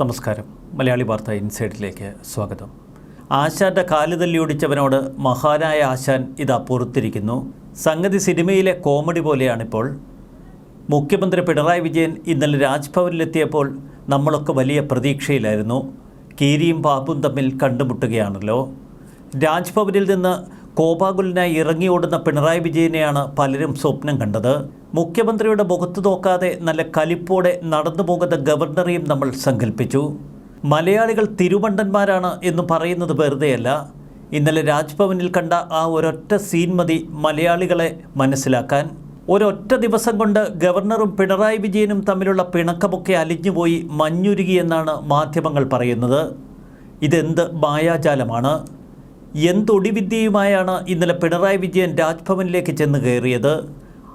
നമസ്കാരം. മലയാളി വാർത്ത ഇൻസൈഡിലേക്ക് സ്വാഗതം. ആശാന്റെ കാൽ തല്ലി ഒടിച്ചവനോട് മഹാനായ ആശാൻ ഇതാ പുറത്തിരിക്കുന്നു. സംഗതി സിനിമയിലെ കോമഡി പോലെയാണിപ്പോൾ. മുഖ്യമന്ത്രി പിണറായി വിജയൻ ഇന്നലെ രാജ്ഭവനിലെത്തിയപ്പോൾ നമ്മളൊക്കെ വലിയ പ്രതീക്ഷയിലായിരുന്നു. കീരിയും പാപ്പും തമ്മിൽ കണ്ടുമുട്ടുകയാണല്ലോ. രാജ്ഭവനിൽ നിന്ന് കോപാകുലനായി ഇറങ്ങിയോടുന്ന പിണറായി വിജയനെയാണ് പലരും സ്വപ്നം കണ്ടത്. മുഖ്യമന്ത്രിയുടെ മുഖത്ത് നോക്കാതെ നല്ല കലിപ്പോടെ നടന്നു പോകുന്ന ഗവർണറെയും നമ്മൾ സങ്കല്പിച്ചു മലയാളികൾ തിരുമണ്ടന്മാരാണ് എന്ന് പറയുന്നത് വെറുതെയല്ല. ഇന്നലെ രാജ്ഭവനിൽ കണ്ട ആ ഒരൊറ്റ സീൻ മതി മലയാളികളെ മനസ്സിലാക്കാൻ. ഒരൊറ്റ ദിവസം കൊണ്ട് ഗവർണറും പിണറായി വിജയനും തമ്മിലുള്ള പിണക്കമൊക്കെ അലിഞ്ഞുപോയി മഞ്ഞുരുകിയെന്നാണ് മാധ്യമങ്ങൾ പറയുന്നത്. ഇതെന്ത് മായാജാലമാണ്? എന്തൊടിവിദ്യയുമായാണ് ഇന്നലെ പിണറായി വിജയൻ രാജ്ഭവനിലേക്ക് ചെന്ന് കയറിയത്?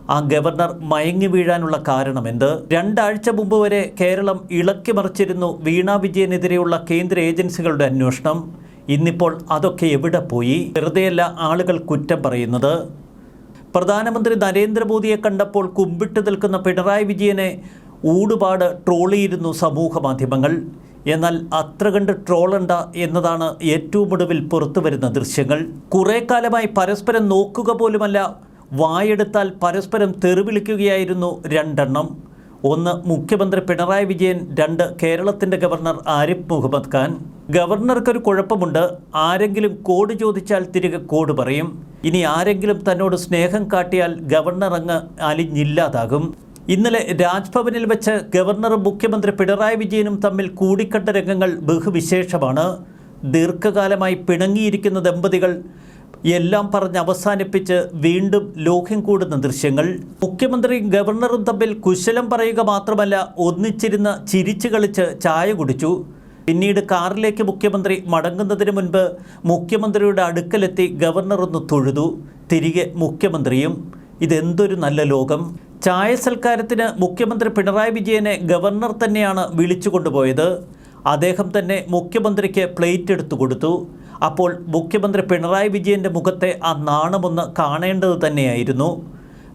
ആ ഗവർണർ മയങ്ങി വീഴാനുള്ള കാരണം എന്ത്? രണ്ടാഴ്ച മുമ്പ് വരെ കേരളം ഇളക്കി മറിച്ചിരുന്നു വീണ വിജയനെതിരെയുള്ള കേന്ദ്ര ഏജൻസികളുടെ അന്വേഷണം. ഇന്നിപ്പോൾ അതൊക്കെ എവിടെ പോയി? വെറുതെയല്ല ആളുകൾ കുറ്റം പറയുന്നത്. പ്രധാനമന്ത്രി നരേന്ദ്രമോദിയെ കണ്ടപ്പോൾ കുമ്പിട്ട് നിൽക്കുന്ന പിണറായി വിജയനെ ഊടുപാട് ട്രോളിയിരുന്നു സമൂഹ മാധ്യമങ്ങൾ. എന്നാൽ അത്ര കണ്ട് ട്രോളണ്ട എന്നതാണ് ഏറ്റവും ഒടുവിൽ പുറത്തു വരുന്ന ദൃശ്യങ്ങൾ. കുറേ കാലമായി പരസ്പരം നോക്കുക പോലുമല്ല വായെടുത്താൽ പരസ്പരം തെറിവിളിക്കുകയായിരുന്നു രണ്ടെണ്ണം. ഒന്ന് മുഖ്യമന്ത്രി പിണറായി വിജയൻ രണ്ട് കേരളത്തിന്റെ ഗവർണർ ആരിഫ് മുഹമ്മദ് ഖാൻ. ഗവർണർക്കൊരു കുഴപ്പമുണ്ട്. ആരെങ്കിലും കോഡ് ചോദിച്ചാൽ തിരികെ കോഡ് പറയും. ഇനി ആരെങ്കിലും തന്നോട് സ്നേഹം കാട്ടിയാൽ ഗവർണർ അങ്ങ് അലിഞ്ഞില്ലാതാകും. ഇന്നലെ രാജ്ഭവനിൽ വെച്ച് ഗവർണറും മുഖ്യമന്ത്രി പിണറായി വിജയനും തമ്മിൽ കൂടിക്കണ്ട രംഗങ്ങൾ ബഹുവിശേഷമാണ്. ദീർഘകാലമായി പിണങ്ങിയിരിക്കുന്ന ദമ്പതികൾ എല്ലാം പറഞ്ഞ് അവസാനിപ്പിച്ച് വീണ്ടും ലോഹ്യം കൂടുന്ന ദൃശ്യങ്ങൾ. മുഖ്യമന്ത്രിയും ഗവർണറും തമ്മിൽ കുശലം പറയുക മാത്രമല്ല ഒന്നിച്ചിരുന്ന് ചിരിച്ചു കളിച്ച് ചായ കുടിച്ചു. പിന്നീട് കാറിലേക്ക് മുഖ്യമന്ത്രി മടങ്ങുന്നതിന് മുൻപ് മുഖ്യമന്ത്രിയുടെ അടുക്കലെത്തി ഗവർണർ ഒന്ന് തൊഴുതു. തിരികെ മുഖ്യമന്ത്രിയും. ഇതെന്തൊരു നല്ല ലോകം. ചായ സൽക്കാരത്തിന് മുഖ്യമന്ത്രി പിണറായി വിജയനെ ഗവർണർ തന്നെയാണ് വിളിച്ചു കൊണ്ടുപോയത് അദ്ദേഹം തന്നെ മുഖ്യമന്ത്രിക്ക് പ്ലേറ്റ് എടുത്തു കൊടുത്തു. അപ്പോൾ മുഖ്യമന്ത്രി പിണറായി വിജയന്റെ മുഖത്തെ ആ നാണമൊന്ന് കാണേണ്ടത് തന്നെയായിരുന്നു.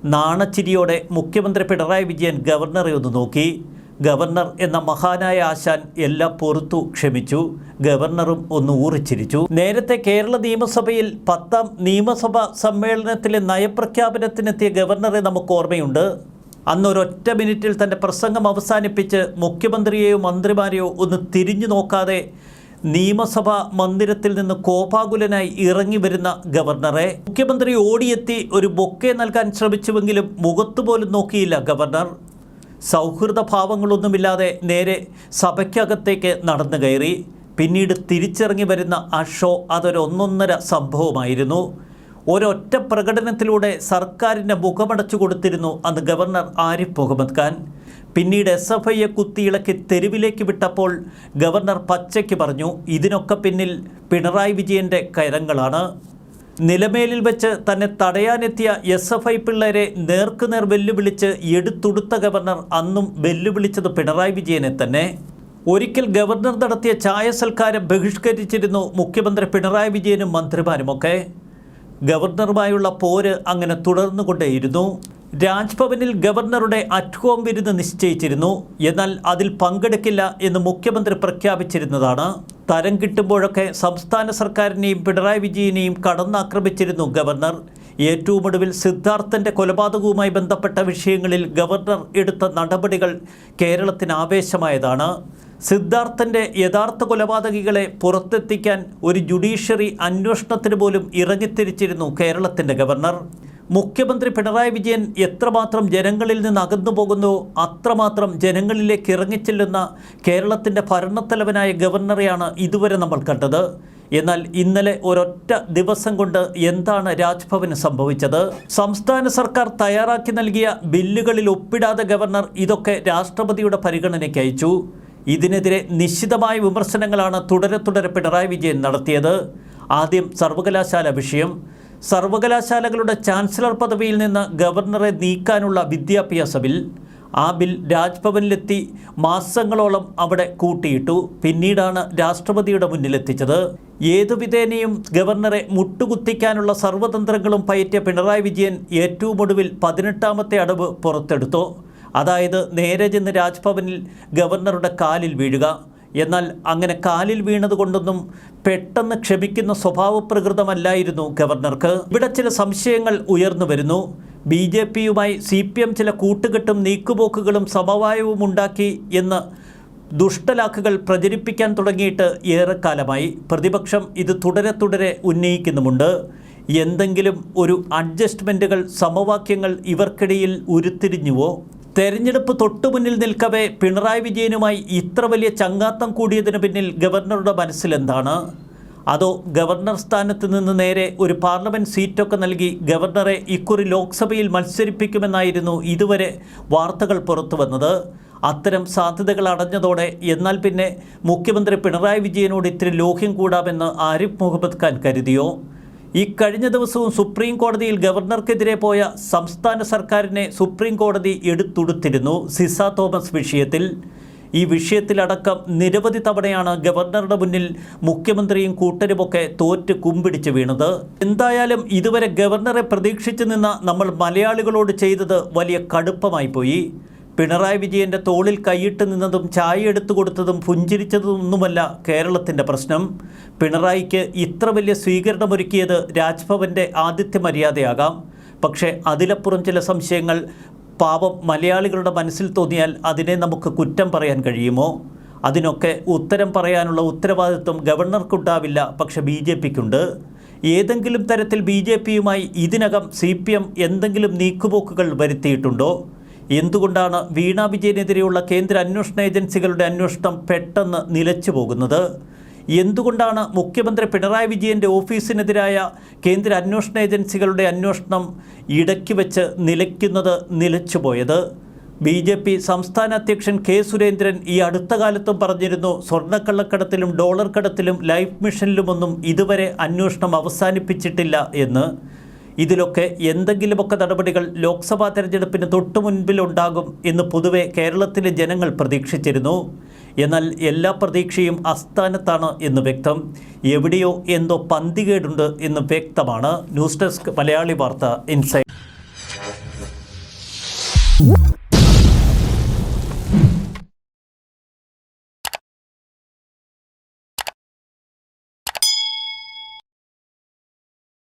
നാണച്ചിരിയോടെ മുഖ്യമന്ത്രി പിണറായി വിജയൻ ഗവർണറെ ഒന്ന് നോക്കി. ഗവർണർ എന്ന മഹാനായ ആശാൻ എല്ലാം പൊറത്തു ക്ഷമിച്ചു. ഗവർണറും ഒന്ന് ഊറിച്ചിരിച്ചു. നേരത്തെ കേരള നിയമസഭയിൽ പത്താം നിയമസഭാ സമ്മേളനത്തിലെ നയപ്രഖ്യാപനത്തിനെത്തിയ ഗവർണറെ നമുക്ക് ഓർമ്മയുണ്ട്. അന്നൊരൊറ്റ മിനിറ്റിൽ തന്റെ പ്രസംഗം അവസാനിപ്പിച്ച് മുഖ്യമന്ത്രിയെയോ മന്ത്രിമാരെയോ ഒന്ന് തിരിഞ്ഞു നോക്കാതെ നിയമസഭാ മന്ദിരത്തിൽ നിന്ന് കോപാകുലനായി ഇറങ്ങി വരുന്ന ഗവർണറെ മുഖ്യമന്ത്രി ഓടിയെത്തി ഒരു ബൊക്കെ നൽകാൻ ശ്രമിച്ചുവെങ്കിലും മുഖത്തുപോലും നോക്കിയില്ല ഗവർണർ. സൗഹൃദ ഭാവങ്ങളൊന്നുമില്ലാതെ നേരെ സഭയ്ക്കകത്തേക്ക് നടന്നു കയറി. പിന്നീട് തിരിച്ചിറങ്ങി വരുന്ന ആ ഷോ അതൊരു ഒന്നൊന്നര സംഭവമായിരുന്നു. ഒരൊറ്റ പ്രകടനത്തിലൂടെ സർക്കാരിന്റെ മുഖമടച്ചു കൊടുത്തിരുന്നു അന്ന് ഗവർണർ ആരിഫ് മുഹമ്മദ് ഖാൻ. പിന്നീട് എസ് എഫ് ഐയെ കുത്തിയിളക്കി തെരുവിലേക്ക് വിട്ടപ്പോൾ ഗവർണർ പച്ചയ്ക്ക് പറഞ്ഞു ഇതിനൊക്കെ പിന്നിൽ പിണറായി വിജയന്റെ കരങ്ങളാണ്. നിലമേലിൽ വെച്ച് തന്നെ തടയാനെത്തിയ എസ് എഫ് ഐ പിള്ളേരെ നേർക്കുനേർ വെല്ലുവിളിച്ച് എടുത്തുടുത്ത ഗവർണർ അന്നും വെല്ലുവിളിച്ചത് പിണറായി വിജയനെ തന്നെ. ഒരിക്കൽ ഗവർണർ നടത്തിയ ചായ സൽക്കാരം ബഹിഷ്കരിച്ചിരുന്നു മുഖ്യമന്ത്രി പിണറായി വിജയനും മന്ത്രിമാരുമൊക്കെ. ഗവർണറുമായുള്ള പോര് അങ്ങനെ തുടർന്നുകൊണ്ടേയിരുന്നു. രാജ്ഭവനിൽ ഗവർണറുടെ അറ്റ് ഹോം വിരുന്ന് നിശ്ചയിച്ചിരുന്നു. എന്നാൽ അതിൽ പങ്കെടുക്കില്ല എന്ന് മുഖ്യമന്ത്രി പ്രഖ്യാപിച്ചിരുന്നതാണ്. തരം കിട്ടുമ്പോഴൊക്കെ സംസ്ഥാന സർക്കാരിനെയും പിണറായി വിജയനെയും കടന്നാക്രമിച്ചിരുന്നു ഗവർണർ. ഏറ്റവും ഒടുവിൽ സിദ്ധാർത്ഥന്റെ കൊലപാതകവുമായി ബന്ധപ്പെട്ട വിഷയങ്ങളിൽ ഗവർണർ എടുത്ത നടപടികൾ കേരളത്തിന് ആവേശമായതാണ്. സിദ്ധാർത്ഥന്റെ യഥാർത്ഥ കൊലപാതകികളെ പുറത്തെത്തിക്കാൻ ഒരു ജുഡീഷ്യറി അന്വേഷണത്തിന് പോലും ഇറങ്ങിത്തിരിച്ചിരുന്നു കേരളത്തിന്റെ ഗവർണർ. മുഖ്യമന്ത്രി പിണറായി വിജയൻ എത്രമാത്രം ജനങ്ങളിൽ നിന്ന് അകന്നു പോകുന്നു അത്രമാത്രം ജനങ്ങളിലേക്ക് ഇറങ്ങിച്ചെല്ലുന്ന കേരളത്തിന്റെ ഭരണത്തലവനായ ഗവർണറെയാണ് ഇതുവരെ നമ്മൾ കണ്ടത്. എന്നാൽ ഇന്നലെ ഒരൊറ്റ ദിവസം കൊണ്ട് എന്താണ് രാജ്ഭവന് സംഭവിച്ചത്? സംസ്ഥാന സർക്കാർ തയ്യാറാക്കി നൽകിയ ബില്ലുകളിൽ ഒപ്പിടാതെ ഗവർണർ ഇതൊക്കെ രാഷ്ട്രപതിയുടെ പരിഗണനയ്ക്ക് അയച്ചു. ഇതിനെതിരെ നിശ്ചിതമായ വിമർശനങ്ങളാണ് തുടരെ തുടരെ പിണറായി വിജയൻ നടത്തിയത്. ആദ്യം സർവകലാശാല വിഷയം സർവകലാശാലകളുടെ ചാൻസലർ പദവിയിൽ നിന്ന് ഗവർണറെ നീക്കാനുള്ള വിദ്യാഭ്യാസ ബിൽ ആ ബിൽ രാജ്ഭവനിലെത്തി മാസങ്ങളോളം അവിടെ കൂട്ടിയിട്ടു. പിന്നീടാണ് രാഷ്ട്രപതിയുടെ മുന്നിലെത്തിച്ചത്. ഏതു വിധേനയും ഗവർണറെ മുട്ടുകുത്തിക്കാനുള്ള സർവതന്ത്രങ്ങളും പയറ്റിയ പിണറായി വിജയൻ ഏറ്റവും ഒടുവിൽ പതിനെട്ടാമത്തെ അടവ് പുറത്തെടുത്തു. അതായത് നേരെ ചെന്ന് രാജ്ഭവനിൽ ഗവർണറുടെ കാലിൽ വീഴുക. എന്നാൽ അങ്ങനെ കാലിൽ വീണതുകൊണ്ടൊന്നും പെട്ടെന്ന് ക്ഷമിക്കുന്ന സ്വഭാവപ്രകൃതമല്ലായിരുന്നു ഗവർണർക്ക്. ഇവിടെ ചില സംശയങ്ങൾ ഉയർന്നു വരുന്നു. ബി ജെ പിയുമായി സി പി എം ചില കൂട്ടുകെട്ടും നീക്കുപോക്കുകളും സമവായവും ഉണ്ടാക്കി എന്ന് ദുഷ്ടലാക്കുകൾ പ്രചരിപ്പിക്കാൻ തുടങ്ങിയിട്ട് ഏറെക്കാലമായി. പ്രതിപക്ഷം ഇത് തുടരെ തുടരെ ഉന്നയിക്കുന്നുമുണ്ട്. എന്തെങ്കിലും ഒരു അഡ്ജസ്റ്റ്മെന്റുകൾ സമവാക്യങ്ങൾ ഇവർക്കിടയിൽ ഉരുത്തിരിഞ്ഞുവോ? തെരഞ്ഞെടുപ്പ് തൊട്ടുമുന്നിൽ നിൽക്കവേ പിണറായി വിജയനുമായി ഇത്ര വലിയ ചങ്ങാത്തം കൂടിയതിനു പിന്നിൽ ഗവർണറുടെ മനസ്സിലെന്താണ് അതോ ഗവർണർ സ്ഥാനത്ത് നിന്ന് നേരെ ഒരു പാർലമെന്റ് സീറ്റൊക്കെ നൽകി ഗവർണറെ ഇക്കുറി ലോക്സഭയിൽ മത്സരിപ്പിക്കുമെന്നായിരുന്നു ഇതുവരെ വാർത്തകൾ പുറത്തു വന്നത്. അത്തരം സാധ്യതകൾ അടഞ്ഞതോടെ എന്നാൽ പിന്നെ മുഖ്യമന്ത്രി പിണറായി വിജയനോട് ഇത്തിരി ലോഹ്യം കൂടാമെന്ന് ആരിഫ് മുഹമ്മദ് ഖാൻ കരുതിയോ? ഈ കഴിഞ്ഞ ദിവസവും സുപ്രീം കോടതിയിൽ ഗവർണർക്കെതിരെ പോയ സംസ്ഥാന സർക്കാരിനെ സുപ്രീം കോടതി എടുത്തുടുത്തിരുന്നു. സിസ തോമസ് വിഷയത്തിൽ. ഈ വിഷയത്തിലടക്കം നിരവധി തവണയാണ് ഗവർണറുടെ മുന്നിൽ മുഖ്യമന്ത്രിയും കൂട്ടരുമൊക്കെ തോറ്റ് കുമ്പിടിച്ച് വീണത്. എന്തായാലും ഇതുവരെ ഗവർണറെ പ്രതീക്ഷിച്ചു നിന്ന നമ്മൾ മലയാളികളോട് ചെയ്തത് വലിയ കടുപ്പമായി പോയി. പിണറായി വിജയന്റെ തോളിൽ കൈയിട്ട് നിന്നതും ചായ എടുത്തു കൊടുത്തതും പുഞ്ചിരിച്ചതൊന്നുമല്ല കേരളത്തിന്റെ പ്രശ്നം. പിണറായിക്ക് ഇത്ര വലിയ സ്വീകരണമൊരുക്കിയത് രാജ്ഭവന്റെ ആതിഥ്യ മര്യാദയാകാം. പക്ഷേ അതിലപ്പുറം ചില സംശയങ്ങൾ പാപം മലയാളികളുടെ മനസ്സിൽ തോന്നിയാൽ അതിനെ നമുക്ക് കുറ്റം പറയാൻ കഴിയുമോ? അതിനൊക്കെ ഉത്തരം പറയാനുള്ള ഉത്തരവാദിത്വം ഗവർണർക്കുണ്ടാവില്ല പക്ഷെ ബി ജെ പിക്കുണ്ട്. ഏതെങ്കിലും തരത്തിൽ ബി ജെ പിയുമായി ഇതിനകം സി പി എം എന്തെങ്കിലും നീക്കുപോക്കുകൾ വരുത്തിയിട്ടുണ്ടോ? എന്തുകൊണ്ടാണ് വീണ വിജയനെതിരെയുള്ള കേന്ദ്ര അന്വേഷണ ഏജൻസികളുടെ അന്വേഷണം പെട്ടെന്ന് നിലച്ചു പോകുന്നത്? എന്തുകൊണ്ടാണ് മുഖ്യമന്ത്രി പിണറായി വിജയന്റെ ഓഫീസിനെതിരായ കേന്ദ്ര അന്വേഷണ ഏജൻസികളുടെ അന്വേഷണം ഇടയ്ക്ക് വെച്ച് നിലയ്ക്കുന്നത് നിലച്ചുപോയത് ബി ജെ പി സംസ്ഥാന അധ്യക്ഷൻ കെ സുരേന്ദ്രൻ ഈ അടുത്ത കാലത്തും പറഞ്ഞിരുന്നു സ്വർണക്കള്ളക്കടത്തിലും ഡോളർ കടത്തിലും ലൈഫ് മിഷനിലുമൊന്നും ഇതുവരെ അന്വേഷണം അവസാനിപ്പിച്ചിട്ടില്ല എന്ന്. ഇതിലൊക്കെ എന്തെങ്കിലുമൊക്കെ നടപടികൾ ലോക്സഭാ തെരഞ്ഞെടുപ്പിന് തൊട്ടു മുൻപിലുണ്ടാകും എന്ന് പൊതുവെ കേരളത്തിലെ ജനങ്ങൾ പ്രതീക്ഷിച്ചിരുന്നു. എന്നാൽ എല്ലാ പ്രതീക്ഷയും അസ്ഥാനത്താണ് എന്ന് വ്യക്തം. എവിടെയോ എന്തോ പന്തികേടുണ്ട് എന്ന് വ്യക്തമാണ്. ന്യൂസ് ഡെസ്ക് മലയാളി വാർത്ത ഇൻസൈറ്റ്